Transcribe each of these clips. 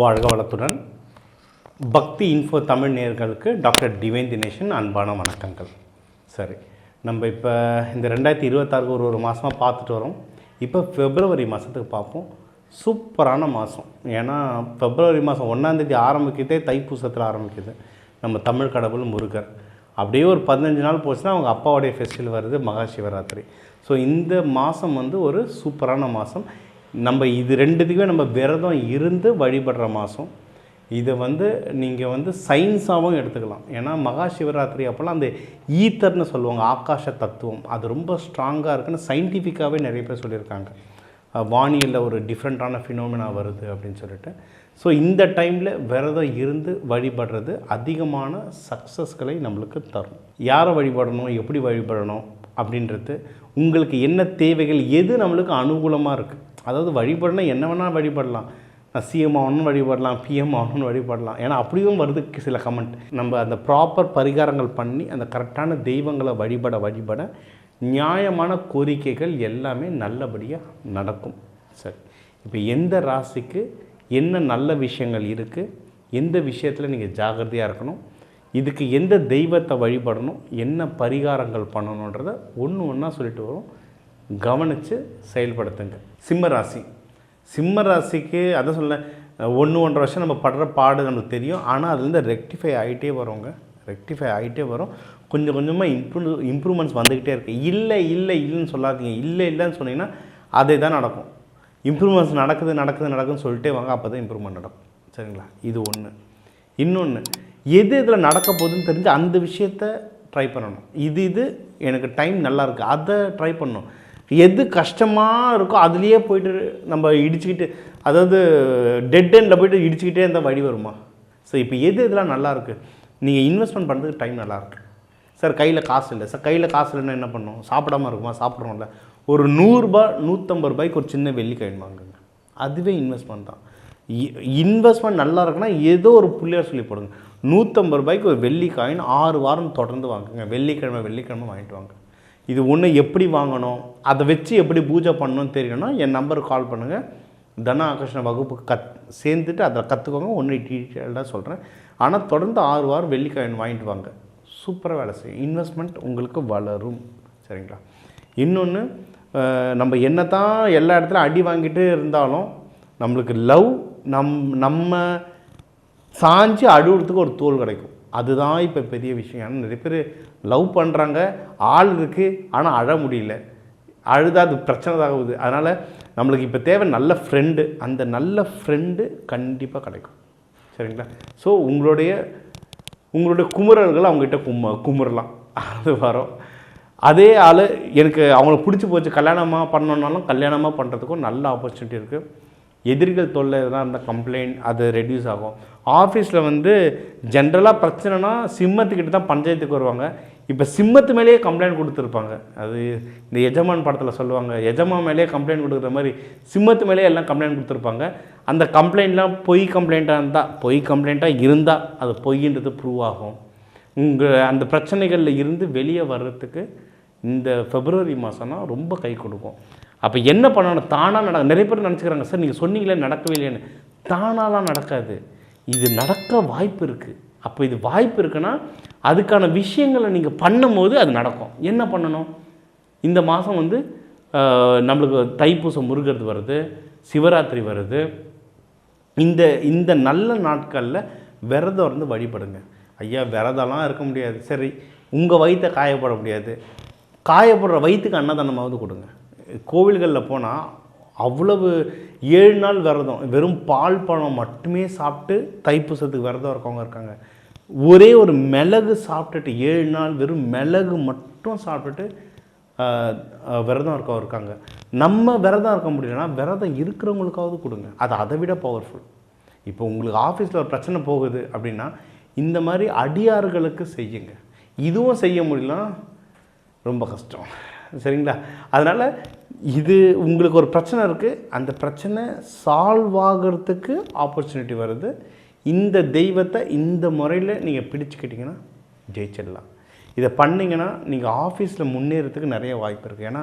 வாழ்க வளத்துடன். பக்தி இன்ஃபோ தமிழ் நேயர்களுக்கு டாக்டர் டிவைன் தினேஷன் அன்பான வணக்கங்கள். சரி நம்ம இப்போ இந்த ரெண்டாயிரத்தி இருபத்தாறுக்கு ஒரு ஒரு மாதமாக பார்த்துட்டு வரோம். இப்போ பிப்ரவரி மாதத்துக்கு பார்ப்போம். சூப்பரான மாதம் ஏன்னா பிப்ரவரி மாதம் ஒன்றாந்தேதி ஆரம்பிக்கிறதே தைப்பூசத்தில் ஆரம்பிக்குது. நம்ம தமிழ் கடவுள் முருகர். அப்படியே ஒரு பதினஞ்சு நாள் போச்சுன்னா அவங்க அப்பாவுடைய ஃபெஸ்டிவல் வருது மகா சிவராத்திரி. ஸோ இந்த மாதம் வந்து ஒரு சூப்பரான மாதம் நம்ம இது ரெண்டுத்துக்குமே நம்ம விரதம் இருந்து வழிபடுற மாதம் இதை வந்து நீங்கள் வந்து சயின்ஸாகவும் எடுத்துக்கலாம். ஏன்னா மகா சிவராத்திரி அப்போல்லாம் அந்த ஈத்தர்னு சொல்லுவாங்க ஆகாஷ தத்துவம். அது ரொம்ப ஸ்ட்ராங்காக இருக்குன்னு சயின்டிஃபிக்காகவே நிறைய பேர் சொல்லியிருக்காங்க. வானியலில் ஒரு டிஃப்ரெண்ட்டான ஃபினோமினா வருது அப்படின்னு சொல்லிட்டு. ஸோ இந்த டைமில் விரதம் இருந்து வழிபடுறது அதிகமான சக்ஸஸ்களை நம்மளுக்கு தரும். யாரை வழிபடணும் எப்படி வழிபடணும் அப்படின்றது உங்களுக்கு என்ன தேவைகள் எது நம்மளுக்கு அனுகூலமாக இருக்குது அதாவது வழிபடனா என்ன வேணால் வழிபடலாம். நான் சிஎம் ஆகணும்னு வழிபடலாம் பிஎம் ஆகணும்னு வழிபடலாம். ஏன்னா அப்படியும் வருது சில கமெண்ட் நம்ம அந்த ப்ராப்பர் பரிகாரங்கள் பண்ணி அந்த கரெக்டான தெய்வங்களை வழிபட வழிபட நியாயமான கோரிக்கைகள் எல்லாமே நல்லபடியாக நடக்கும். சரி. இப்போ எந்த ராசிக்கு என்ன நல்ல விஷயங்கள் இருக்குது எந்த விஷயத்தில் நீங்கள் ஜாகிரதையாக இருக்கணும்? இதுக்கு எந்த தெய்வத்தை வழிபடணும்? என்ன பரிகாரங்கள் பண்ணணுன்றதை ஒன்று ஒன்றா சொல்லிட்டு வரும். கவனித்து செயல்படுத்துங்க. சிம்ம ராசி சிம்ம ராசிக்கு அதை சொல்ல ஒன்று ஒன்றரை வருஷம் நம்ம படுற பாடு நமக்கு தெரியும். ஆனால் அதுலேருந்து ரெக்டிஃபை ஆகிட்டே வருங்க. ரெக்டிஃபை ஆகிட்டே வரும். கொஞ்சம் கொஞ்சமாக இம்ப்ரூவ் இம்ப்ரூவ்மெண்ட்ஸ் வந்துக்கிட்டே இருக்குது இல்லை இல்லை இல்லைன்னு சொல்லாதீங்க. இல்லை இல்லைன்னு சொன்னீங்கன்னா அதே தான் நடக்கும். இம்ப்ரூவ்மெண்ட்ஸ் நடக்குது நடக்குது நடக்குதுன்னு சொல்லிட்டே வாங்க. அப்போ தான் இம்ப்ரூவ்மெண்ட் நடக்கும். சரிங்களா? இது ஒன்று இன்னொன்று எது இதில் நடக்க போகுதுன்னு தெரிஞ்சு அந்த விஷயத்த ட்ரை பண்ணணும். இது இது எனக்கு டைம் நல்லாயிருக்கு அதை ட்ரை பண்ணணும். எது கஷ்டமாக இருக்கோ அதுலேயே போயிட்டு நம்ம இடிச்சுக்கிட்டு அதாவது டெட் எண்டில் போயிட்டு இடிச்சுக்கிட்டே இருந்தால் வழி வருமா? ஸோ இப்போ எது இதெல்லாம் நல்லாயிருக்கு நீங்கள் இன்வெஸ்ட்மெண்ட் பண்ணுறதுக்கு டைம் நல்லாயிருக்கு சார் கையில் காசு இல்லை. சார் கையில் காசு இல்லைன்னா என்ன பண்ணும்? சாப்பிடாம இருக்குமா? சாப்பிட்றோம்ல. ஒரு நூறுரூபா நூற்றம்பது ரூபாய்க்கு ஒரு சின்ன வெள்ளி வாங்குங்க. அதுவே இன்வெஸ்ட்மெண்ட் தான். இன்வெஸ்ட்மெண்ட் நல்லா இருக்குன்னா ஏதோ ஒரு புள்ளியார் சொல்லி போடுங்க. நூற்றம்பது ரூபாய்க்கு ஒரு வெள்ளி காயின் ஆறு வாரம் தொடர்ந்து வாங்குங்க. வெள்ளிக்கிழமை வெள்ளிக்கிழமை வாங்கிட்டு வாங்க. இது ஒன்று எப்படி வாங்கணும்? அதை வச்சு எப்படி பூஜை பண்ணணும்னு தெரியணும்னா என் நம்பருக்கு கால் பண்ணுங்கள் தன ஆகர்ஷண வகுப்புக்கு கத் சேர்ந்துட்டு அதை கற்றுக்கோங்க ஒன்று டீட்டெயில்டாக சொல்கிறேன் ஆனால் தொடர்ந்து ஆறு வாரம் வெள்ளிக்காயின் வாங்கிட்டு வாங்க. சூப்பராக வேலை செய்யும். இன்வெஸ்ட்மெண்ட் உங்களுக்கு வளரும். சரிங்களா? இன்னொன்று நம்ம என்ன தான் எல்லா இடத்துலையும் அடி வாங்கிட்டு இருந்தாலும் நம்மளுக்கு லவ் நம் நம்ம சாஞ்சு அழுவுறதுக்கு ஒரு தோல் கிடைக்கும். அதுதான் இப்போ பெரிய விஷயம். ஏன்னா நிறைய பேர் லவ் பண்ணுறாங்க ஆள் இருக்குது ஆனால் அழ முடியல. அழுதா அது பிரச்சனை தான் ஆகுது. அதனால் நம்மளுக்கு இப்போ தேவை நல்ல ஃப்ரெண்டு அந்த நல்ல ஃப்ரெண்டு கண்டிப்பாக கிடைக்கும். சரிங்களா? ஸோ உங்களுடைய உங்களுடைய குமுறல்கள் அவங்ககிட்ட கும்ம குமுறலாம். அது வரும். அதே ஆள் எனக்கு அவங்கள பிடிச்சி போச்சு கல்யாணமாக பண்ணணுன்னாலும் கல்யாணமாக பண்ணுறதுக்கும் நல்ல ஆப்பர்ச்சுனிட்டி இருக்குது எதிரிகள் தொல்லை எதனா இருந்தால் கம்ப்ளைண்ட் அது ரெடியூஸ் ஆகும். ஆஃபீஸில் வந்து ஜென்ரலாக பிரச்சனைனா சிம்மத்துக்கிட்ட தான் பஞ்சாயத்துக்கு வருவாங்க. இப்போ சிம்மத்து மேலேயே கம்ப்ளைண்ட் கொடுத்துருப்பாங்க. அது இந்த எஜமான் படத்தில் சொல்லுவாங்க. எஜமான் மேலேயே கம்ப்ளைண்ட் கொடுக்குற மாதிரி சிம்மத்து மேலேயே எல்லாம் கம்ப்ளைண்ட் கொடுத்துருப்பாங்க. அந்த கம்ப்ளைண்ட்லாம் பொய் கம்ப்ளைண்ட்டாக இருந்தால் பொய் கம்ப்ளைண்ட்டாக இருந்தால் அது பொய்ன்றது ப்ரூவ் ஆகும். உங்கள் அந்த பிரச்சனைகளில் இருந்து வெளியே வர்றதுக்கு இந்த பிப்ரவரி மாதம்னா ரொம்ப கை கொடுக்கும். அப்போ என்ன பண்ணணும்? தானாக நட நிறைய பேர் நினச்சிக்கிறாங்க சார் நீங்கள் சொன்னீங்களே நடக்கவே இல்லைன்னு தானாலாம் நடக்காது. இது நடக்க வாய்ப்பு இருக்குது அப்போ இது வாய்ப்பு இருக்குன்னா அதுக்கான விஷயங்களை நீங்கள் பண்ணும்போது அது நடக்கும். என்ன பண்ணணும்? இந்த மாதம் வந்து நம்மளுக்கு தைப்பூசம் முருகிறது வருது சிவராத்திரி வருது. இந்த இந்த நல்ல நாட்களில் விரதம் இருந்து வழிபடுங்க. ஐயா விரதம்லாம் இருக்க முடியாது. சரி உங்கள் வயிற்றை காயப்பட முடியாது. காயப்படுற வயிற்றுக்கு அன்னதானமாவது கொடுங்க. கோவில்களில் போனால் அவ்வளவு ஏழு நாள் விரதம் வெறும் பால் பழம் மட்டுமே சாப்பிட்டு தைப்பூசத்துக்கு விரதம் இருக்கவங்க இருக்காங்க. ஒரே ஒரு மிளகு சாப்பிட்டுட்டு ஏழு நாள் வெறும் மிளகு மட்டும் சாப்பிட்டுட்டு விரதம் இருக்கவங்க இருக்காங்க. நம்ம விரதம் இருக்க முடியலன்னா விரதம் இருக்கிறவங்களுக்காவது கொடுங்க. அது அதை விட பவர்ஃபுல் இப்போ உங்களுக்கு ஆஃபீஸில் ஒரு பிரச்சனை போகுது அப்படின்னா இந்த மாதிரி அடியார்களுக்கு செய்யுங்க. இதுவும் செய்ய முடியலன்னா ரொம்ப கஷ்டம். சரிங்களா? அதனால் இது உங்களுக்கு ஒரு பிரச்சனை இருக்குது அந்த பிரச்சனை சால்வ் ஆகிறதுக்கு ஆப்பர்ச்சுனிட்டி வருது. இந்த தெய்வத்தை இந்த முறையில் நீங்கள் பிடிச்சிக்கிட்டிங்கன்னா ஜெயிச்சிடலாம். இதை பண்ணிங்கன்னா நீங்கள் ஆஃபீஸில் முன்னேறதுக்கு நிறைய வாய்ப்பு இருக்குது ஏன்னா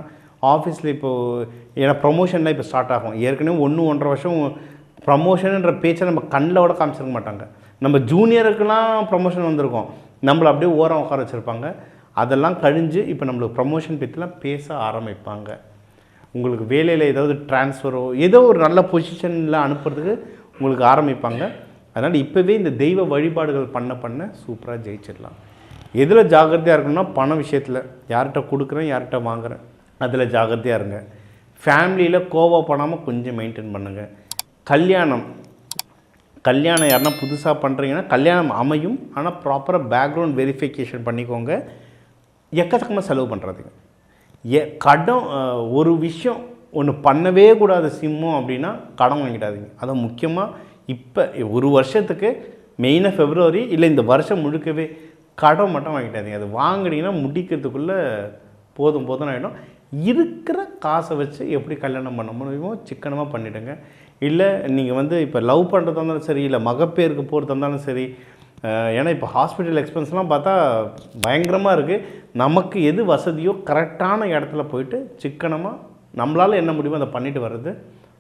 ஆஃபீஸில் இப்போது ஏன்னா ப்ரொமோஷன்லாம் இப்போ ஸ்டார்ட் ஆகும். ஏற்கனவே ஒன்று ஒன்றரை வருஷம் ப்ரமோஷன்ன்ற பேச்சை நம்ம கண்ணில் கூட காமிச்சிருக்க மாட்டாங்க. நம்ம ஜூனியருக்கெல்லாம் ப்ரமோஷன் வந்திருக்கோம். நம்மளை அப்படியே ஓரம் உட்கார வச்சுருப்பாங்க. அதெல்லாம் கழிஞ்சு இப்போ நம்மளுக்கு ப்ரமோஷன் பற்றிலாம் பேச ஆரம்பிப்பாங்க. உங்களுக்கு வேலையில் ஏதாவது ட்ரான்ஸ்ஃபரோ ஏதோ ஒரு நல்ல பொசிஷனில் அனுப்புறதுக்கு உங்களுக்கு ஆரம்பிப்பாங்க. அதனால் இப்போவே இந்த தெய்வ வழிபாடுகள் பண்ண பண்ண சூப்பராக ஜெயிச்சிடலாம். எதில் ஜாக்கிரதையாக இருக்கணும்னா பண விஷயத்தில். யார்கிட்ட கொடுக்குறேன் யார்கிட்ட வாங்குறேன் அதில் ஜாக்கிரதையாக இருங்க. ஃபேமிலியில் கோவப்படாமல் கொஞ்சம் மெயின்டைன் பண்ணுங்கள் கல்யாணம். கல்யாணம் யாருன்னா புதுசாக பண்ணுறீங்கன்னா கல்யாணம் அமையும். ஆனால் ப்ராப்பராக பேக்ரவுண்ட் வெரிஃபிகேஷன் பண்ணிக்கோங்க. எக்கச்சக்கமாக செலவு பண்ணுறதுங்க எ கடன் ஒரு விஷயம் ஒன்று பண்ணவே கூடாத சிம்மம் அப்படின்னா கடன் வாங்கிடாதீங்க. அதை முக்கியமாக இப்போ ஒரு வருஷத்துக்கு மெயினாக ஃபெப்ரவரி இல்லை இந்த வருஷம் முழுக்கவே கடன் மட்டும் வாங்கிட்டாதீங்க அது வாங்கினீங்கன்னா முடிக்கிறதுக்குள்ளே போதும் போதும் ஆகிடும் இருக்கிற காசை வச்சு எப்படி கல்யாணம் பண்ண முடியுமோ சிக்கனமாக பண்ணிவிடுங்க இல்லை நீங்கள் வந்து இப்போ லவ் பண்ணுறதா இருந்தாலும் சரி இல்லை மகப்பேருக்கு போகிறதா இருந்தாலும் சரி ஏன்னா இப்போ ஹாஸ்பிட்டல் எக்ஸ்பென்ஸ்லாம் பார்த்தா பயங்கரமாக இருக்குது நமக்கு எது வசதியோ கரெக்டான இடத்துல போயிட்டு சிக்கனமாக நம்மளால் என்ன முடியுமோ அதை பண்ணிட்டு வர்றது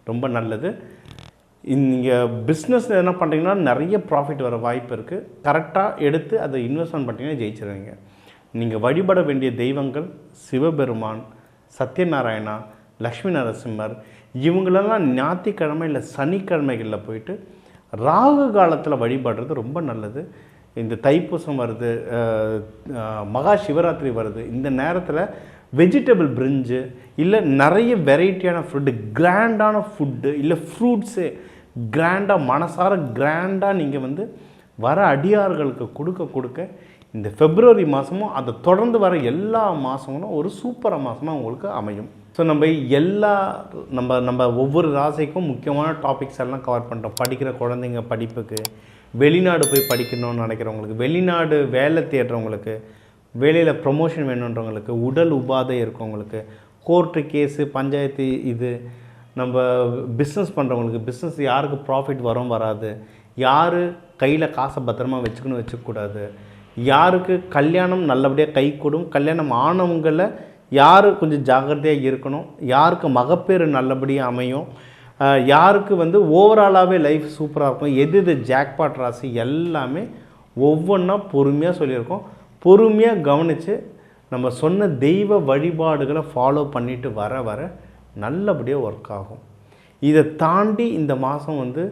ரொம்ப நல்லது. நீங்கள் பிஸ்னஸ் என்ன பண்ணுறீங்கன்னா நிறைய ப்ராஃபிட் வர வாய்ப்பு இருக்குது கரெக்டாக எடுத்து அதை இன்வெஸ்ட்மெண்ட் பண்ணிங்கன்னா ஜெயிச்சிருவீங்க. நீங்கள் வழிபட வேண்டிய தெய்வங்கள் சிவபெருமான் சத்யநாராயணா லக்ஷ்மி நரசிம்மர் இவங்களெல்லாம் ஞாயிற்றுக்கிழமை இல்லை சனிக்கிழமைகளில் போயிட்டு ராகு காலத்தில் வழிபடுறது ரொம்ப நல்லது. இந்த தைப்பூசம் வருது மகா சிவராத்திரி வருது. இந்த நேரத்தில் வெஜிடபிள் பிரிஞ்சு இல்லை நிறைய வெரைட்டியான ஃபுட்டு கிராண்டான ஃபுட்டு இல்லை ஃப்ரூட்ஸு கிராண்டாக மனசார கிராண்டாக நீங்கள் வந்து வர அடியார்களுக்கு கொடுக்க கொடுக்க இந்த ஃபெப்ரவரி மாதமும் அதை தொடர்ந்து வர எல்லா மாதங்களும் ஒரு சூப்பராக மாதமாக உங்களுக்கு அமையும். ஸோ நம்ம எல்லா நம்ம நம்ம ஒவ்வொரு ராசிக்கும் முக்கியமான டாபிக்ஸ் எல்லாம் கவர் பண்ணுறோம் படிக்கிற குழந்தைங்க படிப்புக்கு வெளிநாடு போய் படிக்கணும்னு நினைக்கிறவங்களுக்கு வெளிநாடு வேலை தேடுறவங்களுக்கு வேலையில் ப்ரொமோஷன் வேணுன்றவங்களுக்கு உடல் உபாதை இருக்கவங்களுக்கு கோர்ட்டு கேஸு பஞ்சாயத்து இது நம்ம பிஸ்னஸ் பண்ணுறவங்களுக்கு பிஸ்னஸ் யாருக்கு ப்ராஃபிட் வரும் வராது. யார் கையில் காசை பத்திரமா வச்சுக்கணும் வச்சுக்கக்கூடாது. யாருக்கு கல்யாணம் நல்லபடியாக கை கூடும் கல்யாணம் ஆனவங்களை யார் கொஞ்சம் ஜாக்கிரதையாக இருக்கணும்? யாருக்கு மகப்பேறு நல்லபடியாக அமையும்? யாருக்கு வந்து ஓவராலாகவே லைஃப் சூப்பராக இருக்கும்? எது எது ஜாக்பாட் ராசி? எல்லாமே ஒவ்வொன்றா பொறுமையாக சொல்லியிருக்கோம். பொறுமையாக கவனித்து நம்ம சொன்ன தெய்வ வழிபாடுகளை ஃபாலோ பண்ணிட்டு வர வர நல்லபடியாக ஒர்க் ஆகும். இதை தாண்டி இந்த மாதம் வந்து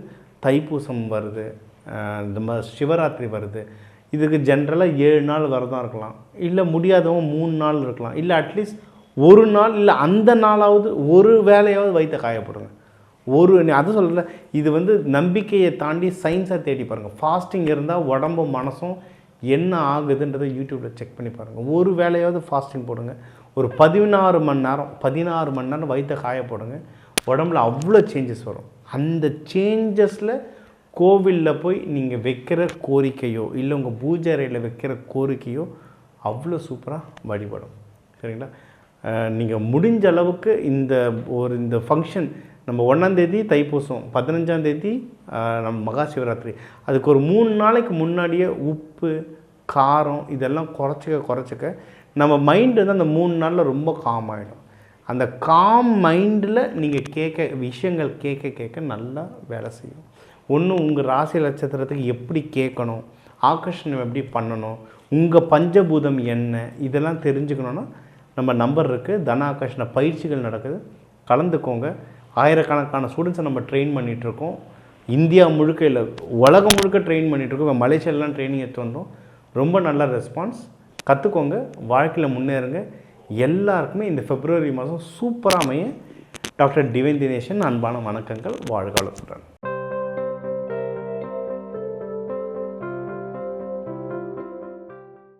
தைப்பூசம் வருது. இந்த மாதிரி சிவராத்திரி வருது. இதுக்கு ஜென்ரலாக ஏழு நாள் விரதம் இருக்கலாம். இல்லை முடியாதவங்க மூணு நாள் இருக்கலாம். இல்லை அட்லீஸ்ட் ஒரு நாள் இல்லை அந்த நாளாவது ஒரு வேலையாவது வயிற்ற காயப்படுங்க. ஒரு நீ அது சொல்லல இது வந்து நம்பிக்கையை தாண்டி சயின்ஸாக தேடி பாருங்கள் ஃபாஸ்டிங் இருந்தால் உடம்பும் மனசும் என்ன ஆகுதுன்றதை யூடியூப்பில் செக் பண்ணி பாருங்கள் ஒரு வேலையாவது ஃபாஸ்டிங் போடுங்க. ஒரு பதினாறு மணி நேரம் பதினாறு மணி நேரம் வயிற்ற காய போடுங்க உடம்புல அவ்வளோ சேஞ்சஸ் வரும். அந்த சேஞ்சஸில் கோவிலில் போய் நீங்கள் வைக்கிற கோரிக்கையோ இல்லை உங்கள் பூஜை அறையில் வைக்கிற கோரிக்கையோ அவ்வளோ சூப்பராக வழிபடும். சரிங்களா? நீங்கள் முடிஞ்ச அளவுக்கு இந்த ஒரு இந்த ஃபங்க்ஷன் நம்ம ஒன்றாந்தேதி தைப்பூசம் பதினஞ்சாந்தேதி நம்ம மகா சிவராத்திரி. அதுக்கு ஒரு மூணு நாளைக்கு முன்னாடியே உப்பு காரம் இதெல்லாம் குறைச்சிக்க குறைச்சிக்க நம்ம மைண்டு வந்து அந்த மூணு நாளில் ரொம்ப காம் ஆகிடும் அந்த காம் மைண்டில் நீங்கள் கேட்க விஷயங்கள் கேட்க கேட்க நல்லா வேலை செய்யும். ஒன்று உங்கள் ராசி நட்சத்திரத்துக்கு எப்படி கேட்கணும்? ஆகர்ஷணம் எப்படி பண்ணணும்? உங்கள் பஞ்சபூதம் என்ன? இதெல்லாம் தெரிஞ்சுக்கணுன்னா நம்ம நம்பர் இருக்குது தன ஆகர்ஷண பயிற்சிகள் நடக்குது. கலந்துக்கோங்க. ஆயிரக்கணக்கான ஸ்டூடெண்ட்ஸை நம்ம ட்ரெயின் பண்ணிகிட்ருக்கோம் இந்தியா முழுக்க இல்லை உலகம் முழுக்க ட்ரெயின் பண்ணிகிட்ருக்கோம் இப்போ மலேசியாலாம் ட்ரைனிங் எடுத்து வந்தோம். ரொம்ப நல்ல ரெஸ்பான்ஸ் கற்றுக்கோங்க வாழ்க்கையில் முன்னேறுங்க. எல்லாருக்குமே இந்த பிப்ரவரி மாதம் சூப்பராக அமைய. டாக்டர் டிவைன் தினேஷன் அன்பான வணக்கங்கள். வாழ்காலத்துடன்